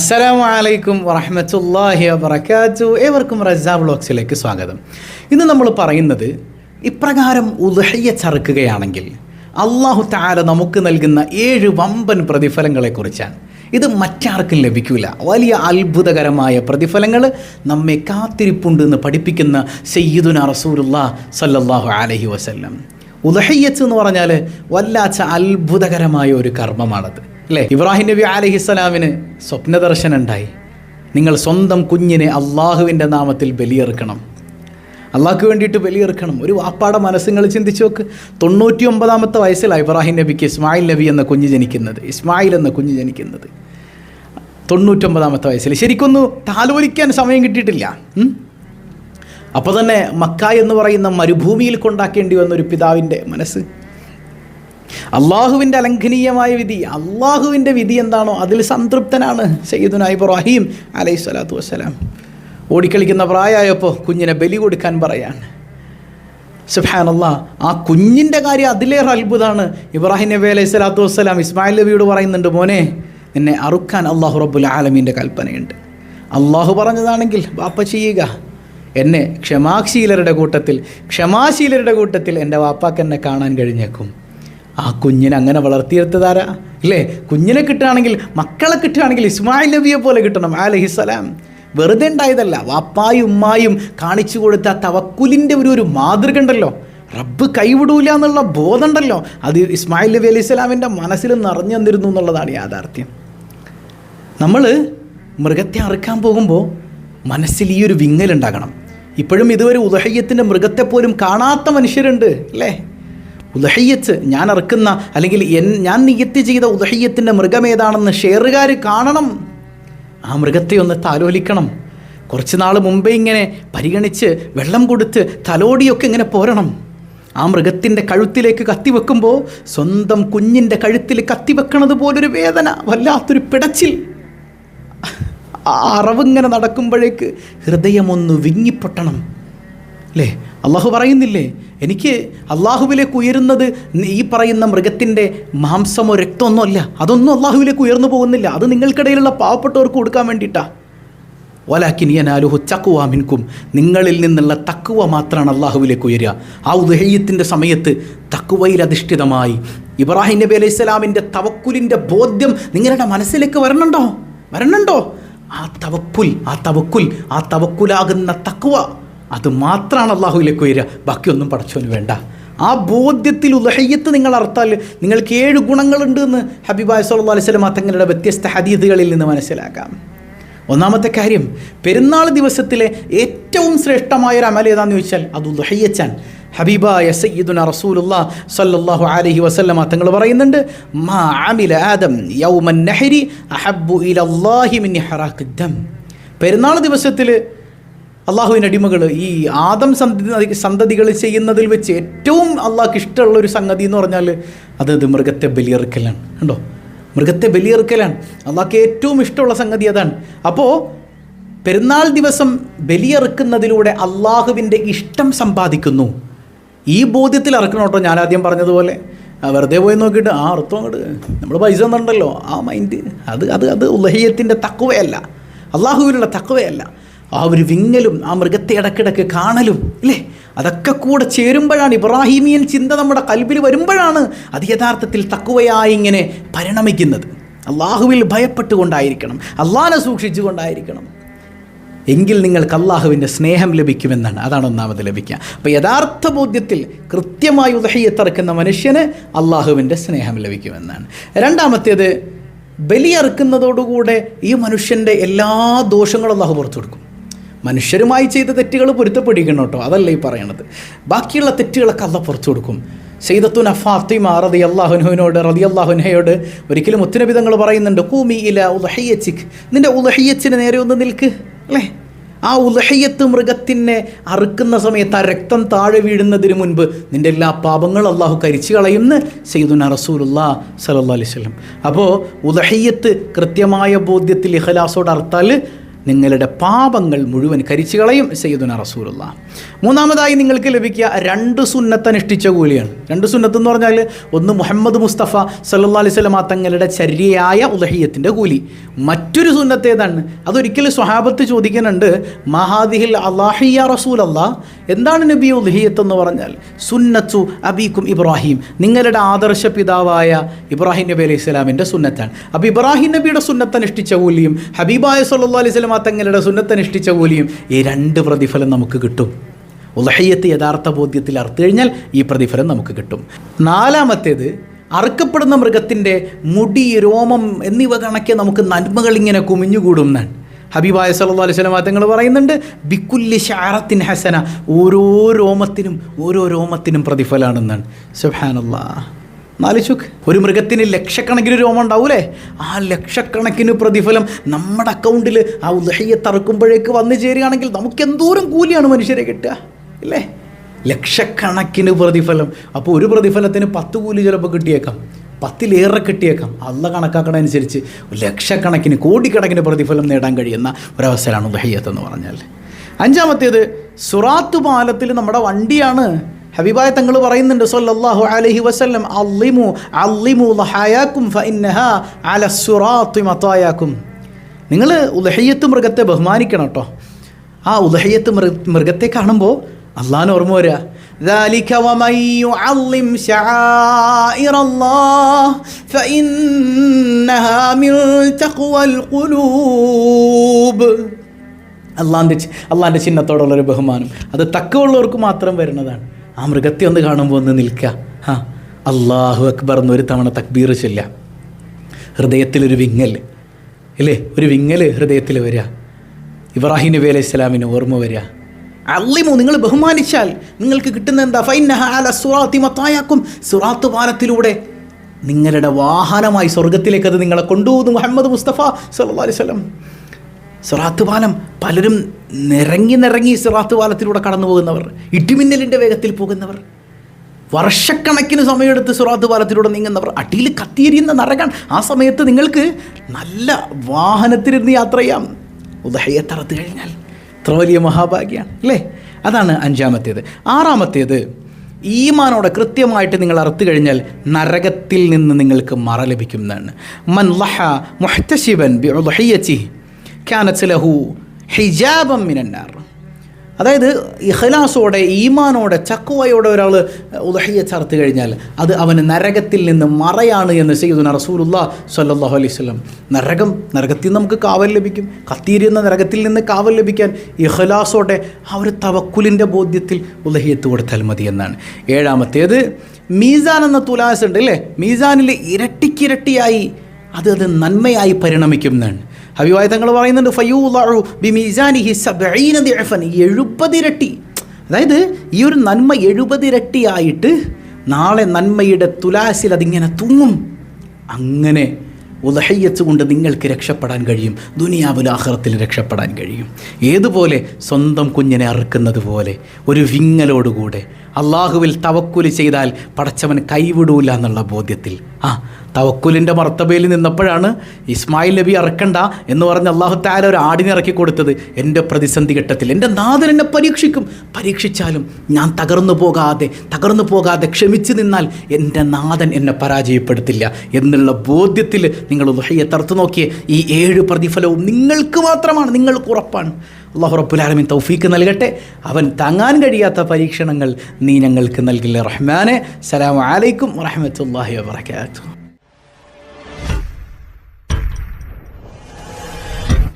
അസ്സലാമു അലൈക്കും വറഹമത്തല്ലാഹി വബർക്കാത്തു ഏവർക്കും റസാ ബ്ലോഗ്സിലേക്ക് സ്വാഗതം. ഇന്ന് നമ്മൾ പറയുന്നത് ഇപ്രകാരം ഉദഹയ്യ ചറുക്കുകയാണെങ്കിൽ അള്ളാഹു താര നമുക്ക് നൽകുന്ന ഏഴ് വമ്പൻ പ്രതിഫലങ്ങളെക്കുറിച്ചാണ്. ഇത് മറ്റാർക്കും ലഭിക്കില്ല വലിയ അത്ഭുതകരമായ പ്രതിഫലങ്ങൾ നമ്മെ കാത്തിരിപ്പുണ്ട് എന്ന് പഠിപ്പിക്കുന്ന സയ്യിദുന റസൂലുല്ലാ സല്ലല്ലാഹു അലഹി വസല്ലം. ഉദഹയ്യത്ത് എന്ന് പറഞ്ഞാൽ വല്ലാച്ച അത്ഭുതകരമായ ഒരു കർമ്മമാണത്. അല്ലേ? ഇബ്രാഹിം നബി അലഹിസ്സലാമിന് സ്വപ്നദർശനം ഉണ്ടായി നിങ്ങൾ സ്വന്തം കുഞ്ഞിനെ അള്ളാഹുവിന്റെ നാമത്തിൽ ബലിയെറുക്കണം അള്ളാഹ്ക്ക് വേണ്ടിയിട്ട് ബലിയെറുക്കണം ഒരു വാപ്പാടെ മനസ്സുകൾ ചിന്തിച്ചു നോക്ക്. തൊണ്ണൂറ്റി ഒമ്പതാമത്തെ വയസ്സിലാണ് ഇബ്രാഹിം നബിക്ക് ഇസ്മായിൽ നബി എന്ന കുഞ്ഞ് ജനിക്കുന്നത്. ഇസ്മായിൽ എന്ന കുഞ്ഞ് ജനിക്കുന്നത്. തൊണ്ണൂറ്റൊമ്പതാമത്തെ വയസ്സിൽ. ശരിക്കൊന്ന് താലോലിക്കാൻ സമയം കിട്ടിയിട്ടില്ല. അപ്പോൾ തന്നെ മക്ക എന്ന് പറയുന്ന മരുഭൂമിയിൽ കൊണ്ടാക്കേണ്ടി വന്ന ഒരു പിതാവിന്റെ മനസ്സ്. അള്ളാഹുവിന്റെ അലംഘനീയമായ വിധി അള്ളാഹുവിന്റെ വിധി എന്താണോ അതിൽ സംതൃപ്തനാണ് സയ്യിദുന ഇബ്രാഹിം അലൈഹി സ്വലാത്തു വസ്സലാം. ഓടിക്കളിക്കുന്ന പ്രായമായപ്പോൾ കുഞ്ഞിനെ ബലി കൊടുക്കാൻ പറയാണ്. സുബാനല്ല ആ കുഞ്ഞിന്റെ കാര്യം അതിലേറെ അത്ഭുതമാണ്. ഇബ്രാഹിം നബി അലൈഹി സ്വലാത്തു വസ്സലാം ഇസ്മായിൽ നബിയോട് പറയുന്നുണ്ട് മോനെ നിന്നെ അറുക്കാൻ അള്ളാഹു റബ്ബുൽ ആലമീന്റെ കൽപ്പനയുണ്ട്. അള്ളാഹു പറഞ്ഞതാണെങ്കിൽ വാപ്പ ചെയ്യുക. എന്നെ ക്ഷമാശീലരുടെ കൂട്ടത്തിൽ ക്ഷമാശീലരുടെ കൂട്ടത്തിൽ എന്റെ വാപ്പാക്ക് എന്നെ കാണാൻ കഴിഞ്ഞേക്കും. ആ കുഞ്ഞിനെ അങ്ങനെ വളർത്തിയെടുത്തതാരാ അല്ലേ? കുഞ്ഞിനെ കിട്ടുകയാണെങ്കിൽ മക്കളെ കിട്ടുകയാണെങ്കിൽ ഇസ്മായിൽ നബിയെ പോലെ കിട്ടണം അലഹിസ്സലാം വെറുതെ ഉണ്ടായതല്ല. വാപ്പായും ഉമ്മായും കാണിച്ചു കൊടുത്ത തവക്കുലിന്റെ ഒരു ഒരു മാതൃക ഉണ്ടല്ലോ. റബ്ബ് കൈവിടൂല എന്നുള്ള ബോധമുണ്ടല്ലോ അത് ഇസ്മായിൽ നബി അലൈഹി സ്വലാമിന്റെ മനസ്സിൽ നിറഞ്ഞു തന്നിരുന്നു എന്നുള്ളതാണ് യാഥാർത്ഥ്യം. നമ്മൾ മൃഗത്തെ അറുക്കാൻ പോകുമ്പോൾ മനസ്സിൽ ഈ ഒരു വിങ്ങലുണ്ടാകണം ഇപ്പോഴും ഇതുവരെ ഉദഹയ്യത്തിന്റെ മൃഗത്തെ പോലും കാണാത്ത മനുഷ്യരുണ്ട് അല്ലേ? ഉദഹയ്യത്ത് ഞാൻ ഇറക്കുന്ന അല്ലെങ്കിൽ എൻ ഞാൻ നിയത്തി ചെയ്ത ഉദഹയ്യത്തിന്റെ മൃഗം ഏതാണെന്ന് ഷെയറുകാർ കാണണം. ആ മൃഗത്തെ ഒന്ന് താലോലിക്കണം. കുറച്ച് നാൾ മുമ്പേ ഇങ്ങനെ പരിഗണിച്ച് വെള്ളം കൊടുത്ത് തലോടിയൊക്കെ ഇങ്ങനെ പോരണം. ആ മൃഗത്തിന്റെ കഴുത്തിലേക്ക് കത്തി വെക്കുമ്പോൾ സ്വന്തം കുഞ്ഞിന്റെ കഴുത്തിൽ കത്തി വെക്കണത് പോലൊരു വേദന വല്ലാത്തൊരു പിടച്ചിൽ. ആ അറവിങ്ങനെ നടക്കുമ്പോഴേക്ക് ഹൃദയമൊന്ന് വിങ്ങിപ്പൊട്ടണം. അല്ലേ അള്ളാഹു പറയുന്നില്ലേ? എനിക്ക് അള്ളാഹുവിലേക്ക് ഉയരുന്നത് ഈ പറയുന്ന മൃഗത്തിന്റെ മാംസമോ രക്തമൊന്നും അല്ല. അതൊന്നും അള്ളാഹുവിലേക്ക് ഉയർന്നു പോകുന്നില്ല. അത് നിങ്ങൾക്കിടയിലുള്ള പാവപ്പെട്ടവർക്ക് കൊടുക്കാൻ വേണ്ടിയിട്ടാണ് വലാക്കിൻ യനാലുഹു ചക്കുവ മിൻകും. നിങ്ങളിൽ നിന്നുള്ള തക്കുവ മാത്രമാണ് അള്ളാഹുവിലേക്ക് ഉയരുക. ആ ഉദഹയ്യത്തിന്റെ സമയത്ത് തക്കുവയിൽ അധിഷ്ഠിതമായി. ഇബ്രാഹിം നബി അലൈഹി സ്വലാമിന്റെ തവക്കുലിന്റെ ബോധ്യം നിങ്ങളുടെ മനസ്സിലേക്ക് വരണുണ്ടോ? വരണുണ്ടോ? ആ തവക്കുൽ ആ തവക്കുൽ ആ തവക്കുലാകുന്ന തക്കുവ അത് മാത്രമാണ് അള്ളാഹുവിലേക്ക് ഉയരുക ബാക്കിയൊന്നും പടച്ചോന് വേണ്ട. ആ ബോധ്യത്തിൽ ഉദഹയ്യത്ത് നിങ്ങൾ അർത്താൽ നിങ്ങൾക്ക് ഏഴ് ഗുണങ്ങളുണ്ട് എന്ന് ഹബീബായ സല്ലാ അലൈഹി തങ്ങളുടെ വ്യത്യസ്ത ഹദീദുകളിൽ നിന്ന് മനസ്സിലാക്കാം. ഒന്നാമത്തെ കാര്യം പെരുന്നാൾ ദിവസത്തിലെ ഏറ്റവും ശ്രേഷ്ഠമായ ഒരു അമൽ ഏതാന്ന് ചോദിച്ചാൽ അത് ഉദഹയ്യച്ചാൻ ഹബീബായ സയ്യിദുന റസൂലുള്ള സല്ലല്ലാഹു അലൈഹി വസല്ലമ തങ്ങൾ പറയുന്നുണ്ട് മാ അമില ആദം യൗമൻ നഹരി അഹബ്ബു ഇലല്ലാഹി മിൻ ഹറാഖ് ദം പെരുന്നാൾ ദിവസത്തിൽ അള്ളാഹുവിന്റെ അടിമകൾ ഈ ആദം സന്തതി സന്തതികൾ ചെയ്യുന്നതിൽ വെച്ച് ഏറ്റവും അള്ളാഹ്ക്ക് ഇഷ്ടമുള്ള ഒരു സംഗതി എന്ന് പറഞ്ഞാൽ അത് ഇത് മൃഗത്തെ ബലിയെറുക്കലാണ്. കണ്ടോ? മൃഗത്തെ ബലിയെറുക്കലാണ്. അള്ളാഹ്ക്ക് ഏറ്റവും ഇഷ്ടമുള്ള സംഗതി അതാണ്. അപ്പോൾ പെരുന്നാൾ ദിവസം ബലിയെറുക്കുന്നതിലൂടെ അള്ളാഹുവിന്റെ ഇഷ്ടം സമ്പാദിക്കുന്നു. ഈ ബോധ്യത്തിൽ ഇറക്കണം കേട്ടോ ഞാൻ ആദ്യം പറഞ്ഞതുപോലെ. വെറുതെ പോയി നോക്കിയിട്ട് ആ അർത്ഥം അങ്ങോട്ട് നമ്മൾ പൈസ ഒന്നുണ്ടല്ലോ ആ മൈൻഡ് അത് അത് അത് ഉലഹയ്യത്തിന്റെ തക്കവയല്ല. അള്ളാഹുവിനുള്ള തക്കുവയല്ല. ആ ഒരു വിങ്ങലും ആ മൃഗത്തെ ഇടക്കിടക്ക് കാണലും അല്ലേ അതൊക്കെ കൂടെ ചേരുമ്പോഴാണ് ഇബ്രാഹിമിയൻ ചിന്ത നമ്മുടെ കൽബിൽ വരുമ്പോഴാണ് അത് യഥാർത്ഥത്തിൽ തക്കുവയായി ഇങ്ങനെ പരിണമിക്കുന്നത്. അള്ളാഹുവിൽ ഭയപ്പെട്ടുകൊണ്ടായിരിക്കണം അള്ളാഹനെ സൂക്ഷിച്ചുകൊണ്ടായിരിക്കണം. എങ്കിൽ നിങ്ങൾക്ക് അള്ളാഹുവിന്റെ സ്നേഹം ലഭിക്കുമെന്നാണ് അതാണ് ഒന്നാമത് ലഭിക്കുക. അപ്പോൾ യഥാർത്ഥ ബോധ്യത്തിൽ കൃത്യമായി ഉദഹയ്യത്തിറക്കുന്ന മനുഷ്യന് അള്ളാഹുവിന്റെ സ്നേഹം ലഭിക്കുമെന്നാണ്. രണ്ടാമത്തേത് ബലിയറുക്കുന്നതോടുകൂടെ ഈ മനുഷ്യന്റെ എല്ലാ ദോഷങ്ങളും അള്ളാഹു പുറത്തു കൊടുക്കും. മനുഷ്യരുമായി ചെയ്ത തെറ്റുകൾ പൊരുത്തപ്പെടിക്കണം കേട്ടോ. അതല്ല ഈ പറയണത്. ബാക്കിയുള്ള തെറ്റുകളൊക്കെ അല്ല പുറത്തു കൊടുക്കും. സെയ്ദത്തുന ഫാത്തിമ റതി അള്ളാഹുനുവിനോട് റതി അള്ളാഹുനഹയോട് ഒരിക്കലും മുത്തനബിതങ്ങൾ പറയുന്നുണ്ട്. കൂമി ഇല ഉലഹയ്യച്ചിക്ക് നിന്റെ ഉലഹയ്യച്ചിന് നേരെ ഒന്ന് നിൽക്ക്. അല്ലേ? ആ ഉലഹയ്യത്ത് മൃഗത്തിനെ അറുക്കുന്ന സമയത്ത് ആ രക്തം താഴെ വീഴുന്നതിന് മുൻപ് നിന്റെ എല്ലാ പാപങ്ങളും അള്ളാഹു കരിച്ചു കളയുന്ന സെയ്തുന റസൂലുല്ലാ സലല്ലാ അലൈഹി സ്വലം അപ്പോൾ ഉലഹയ്യത്ത് കൃത്യമായ ബോധ്യത്തിൽ ഇഹലാസോട് അർത്താൽ നിങ്ങളുടെ പാപങ്ങൾ മുഴുവൻ കരിച്ചു കളയും സയ്യിദുന റസൂലുള്ള. മൂന്നാമതായി നിങ്ങൾക്ക് ലഭിക്കുക രണ്ട് സുന്നത്ത് അനുഷ്ഠിച്ച കൂലിയാണ്. രണ്ട് സുന്നത്ത് എന്ന് പറഞ്ഞാൽ ഒന്ന് മുഹമ്മദ് മുസ്തഫ സല്ലാ അലൈഹി തങ്ങളുടെ ചര്യയായ ഉലഹിയത്തിന്റെ കൂലി. മറ്റൊരു സുന്നത്ത് ഏതാണ്? അതൊരിക്കലും സ്വഹാബത്ത് ചോദിക്കുന്നുണ്ട് മഹാദിഹിൽ അള്ളാഹിയ റസൂൽ അല്ലാ എന്താണ് നബി ഉലഹിയത്ത് എന്ന് പറഞ്ഞാൽ? സുന്നത്തു അബീക്കും ഇബ്രാഹിം. നിങ്ങളുടെ ആദർശ പിതാവായ ഇബ്രാഹിം നബി അലൈഹി സ്വലാമിന്റെ സുന്നത്താണ്. അപ്പോൾ ഇബ്രാഹിം നബിയുടെ സുന്നത്ത് അനുഷ്ഠിച്ച കൂലിയും ഹബീബായ സല്ലാ അലൈഹി സ്വലാ തങ്ങളുടെ സുന്നത്ത് അനുഷ്ഠിച്ച കൂലിയും ഈ രണ്ട് പ്രതിഫലം നമുക്ക് കിട്ടും. ഉലഹയ്യത്ത് യഥാർത്ഥ ബോധ്യത്തിൽ അറുത്തു കഴിഞ്ഞാൽ ഈ പ്രതിഫലം നമുക്ക് കിട്ടും. നാലാമത്തേത് അറുക്കപ്പെടുന്ന മൃഗത്തിന്റെ മുടി രോമം എന്നിവ കണക്കെ നമുക്ക് നന്മകൾ ഇങ്ങനെ കുമിഞ്ഞുകൂടും എന്നാണ്. ഹബീബായ സല്ലാ അലൈഹി തങ്ങൾ പറയുന്നുണ്ട് ബിക്കുല്ലി ഷാറത്തിൻ ഹസന. ഓരോ രോമത്തിനും ഓരോ രോമത്തിനും പ്രതിഫലമാണെന്നാണ് സുഹാനല്ലാ നാലിച്ചുക്ക് ഒരു മൃഗത്തിന് ലക്ഷക്കണക്കിന് രോമം ഉണ്ടാവൂലേ? ആ ലക്ഷക്കണക്കിന് പ്രതിഫലം നമ്മുടെ അക്കൗണ്ടിൽ ആ ഉദഹയ്യ തറക്കുമ്പോഴേക്ക് വന്നു ചേരുകയാണെങ്കിൽ നമുക്ക് എന്തോരം കൂലിയാണ് മനുഷ്യരെ കിട്ടുക? ഇല്ലേ? ലക്ഷക്കണക്കിന് പ്രതിഫലം. അപ്പോൾ ഒരു പ്രതിഫലത്തിന് പത്ത് കൂലി ചിലപ്പോൾ കിട്ടിയേക്കാം. പത്തിലേറെ കിട്ടിയേക്കാം. അല്ല കണക്കാക്കണതനുസരിച്ച് ലക്ഷക്കണക്കിന് കോടിക്കണക്കിന് പ്രതിഫലം നേടാൻ കഴിയുന്ന ഒരവസരമാണ് ഉദഹയ്യത്ത് എന്ന് പറഞ്ഞാൽ. അഞ്ചാമത്തേത് സുറാത്ത് പാലത്തിൽ നമ്മുടെ വണ്ടിയാണ്. ഹബീബായ തങ്ങൾ പറയുന്നുണ്ട് സല്ലല്ലാഹു അലൈഹി വസല്ലം അല്ലിമു അല്ലിമു ലഹായാക്കും മത്തായാക്കും. നിങ്ങൾ ഉലഹയ്യത്ത് മൃഗത്തെ ബഹുമാനിക്കണം കേട്ടോ. ആ ഉലഹയ്യത്ത് മൃഗ മൃഗത്തെ കാണുമ്പോൾ അള്ളാഹാൻ ഓർമ്മ വരിക ذلك ومن يعظم شعائر الله فإنها من تقوى القلوب അള്ളാൻ്റെ അള്ളാൻ്റെ ചിഹ്നത്തോടുള്ളൊരു ബഹുമാനം അത് തക്കമുള്ളവർക്ക് മാത്രം വരുന്നതാണ് ആ മൃഗത്തെ ഒന്ന് കാണുമ്പോൾ ഒന്ന് നിൽക്കുക ആ അള്ളാഹു അക്ബർ എന്നൊരു തവണ തക്ബീർ ചൊല്ല ഹൃദയത്തിലൊരു വിങ്ങൽ ഇല്ലേ ഒരു വിങ്ങൽ ഹൃദയത്തിൽ വരിക ഇബ്രാഹിം നബി അലൈഹി സ്വലാമിന് ഓർമ്മ വരിക അള്ളിമു നിങ്ങൾ ബഹുമാനിച്ചാൽ നിങ്ങൾക്ക് കിട്ടുന്ന എന്താ? ഫൈനഹാലസുറാത്തിമത്തായാക്കും സുറാത്ത് പാലത്തിലൂടെ നിങ്ങളുടെ വാഹനമായി സ്വർഗത്തിലേക്ക് അത് നിങ്ങളെ കൊണ്ടുപോകുന്നു മുഹമ്മദ് മുസ്തഫ അലൈഹി സ്വലം സിറാത്ത് പാലം പലരും നിറങ്ങി നിറങ്ങി സിറാത്ത് പാലത്തിലൂടെ കടന്നു പോകുന്നവർ ഇടിമിന്നലിന്റെ വേഗത്തിൽ പോകുന്നവർ വർഷക്കണക്കിന് സമയമെടുത്ത് സുറാത്ത് പാലത്തിലൂടെ നീങ്ങുന്നവർ അടിയിൽ കത്തിയിരിയുന്ന നരകൻ. ആ സമയത്ത് നിങ്ങൾക്ക് നല്ല വാഹനത്തിലിരുന്ന് യാത്ര ചെയ്യാം. ഉദഹയത്തറത്ത് കഴിഞ്ഞാൽ ഇത്ര വലിയ മഹാഭാഗ്യമാണ് അല്ലേ? അതാണ് അഞ്ചാമത്തേത്. ആറാമത്തേത് ഈമാനോടെ കൃത്യമായിട്ട് നിങ്ങൾ അറുത്തു കഴിഞ്ഞാൽ നരകത്തിൽ നിന്ന് നിങ്ങൾക്ക് മറ ലഭിക്കും എന്നാണ് മൻ ലഹ കാനത്ത് ലഹു ഹിജാബം മിനന്നാർ. അതായത് ഇഖലാസോടെ ഈമാനോടെ ചക്കുവയോടെ ഒരാൾ ഉദഹിയ ചർത്ത് കഴിഞ്ഞാൽ അത് അവന് നരകത്തിൽ നിന്ന് മറയാണ് എന്ന് ചെയ്യുന്ന റസൂലുള്ള സല്ലാഹു അലൈഹി സ്വലം നരകം നരകത്തിൽ നിന്ന് നമുക്ക് കാവൽ ലഭിക്കും. കത്തിയിരുന്ന നരകത്തിൽ നിന്ന് കാവൽ ലഭിക്കാൻ ഇഖലാസോടെ ആ ഒരു തവക്കുലിന്റെ ബോധ്യത്തിൽ ഉദഹിയത്ത് കൊടുത്താൽ മതി എന്നാണ്. ഏഴാമത്തേത് മീസാൻ എന്ന തുലാസ് ഉണ്ട് അല്ലേ? മീസാനിൽ ഇരട്ടിക്കിരട്ടിയായി അത് അത് നന്മയായി പരിണമിക്കും എന്നാണ്. ഹബിവായ തങ്ങൾ പറയുന്നുണ്ട് എഴുപതിരട്ടി. അതായത് ഈ ഒരു നന്മ എഴുപതിരട്ടിയായിട്ട് നാളെ നന്മയുടെ തുലാസിൽ അതിങ്ങനെ തൂങ്ങും. അങ്ങനെ ഉദഹയ്യത്ത് കൊണ്ട് നിങ്ങൾക്ക് രക്ഷപ്പെടാൻ കഴിയും ദുനിയാവുൽ ആഹ്റത്തിൽ രക്ഷപ്പെടാൻ കഴിയും. ഏതുപോലെ സ്വന്തം കുഞ്ഞിനെ അറുക്കുന്നത് പോലെ ഒരു വിങ്ങലോടുകൂടെ അള്ളാഹുവിൽ തവക്കുൽ ചെയ്താൽ പടച്ചവൻ കൈവിടൂല എന്നുള്ള ബോധ്യത്തിൽ. ആ തവക്കുലിന്റെ മർത്തബയിൽ നിന്നപ്പോഴാണ് ഇസ്മായിൽ നബി ഇറക്കണ്ട എന്ന് പറഞ്ഞ് അള്ളാഹു താര ഒരു ആടിനെ ഇറക്കി കൊടുത്തത്. എന്റെ പ്രതിസന്ധി ഘട്ടത്തിൽ. എന്റെ നാഥൻ എന്നെ പരീക്ഷിക്കും. പരീക്ഷിച്ചാലും ഞാൻ തകർന്നു പോകാതെ തകർന്നു പോകാതെ ക്ഷമിച്ചു നിന്നാൽ എന്റെ നാഥൻ എന്നെ പരാജയപ്പെടുത്തില്ല എന്നുള്ള ബോധ്യത്തിൽ നിങ്ങൾ ഉദഹയെ തറുത്തു നോക്കിയ. ഈ ഏഴ് പ്രതിഫലവും നിങ്ങൾക്ക് മാത്രമാണ് നിങ്ങൾക്ക് ഉറപ്പാണ്. അള്ളാഹു റബ്ബുലാലമിൻ തൗഫീക്ക് നൽകട്ടെ. അവൻ താങ്ങാൻ കഴിയാത്ത പരീക്ഷണങ്ങൾ നീ ഞങ്ങൾക്ക് നൽകില്ല റഹ്മാനെ. സലാം അലൈക്കും വറഹമത്തല്ലാഹി വാത്തു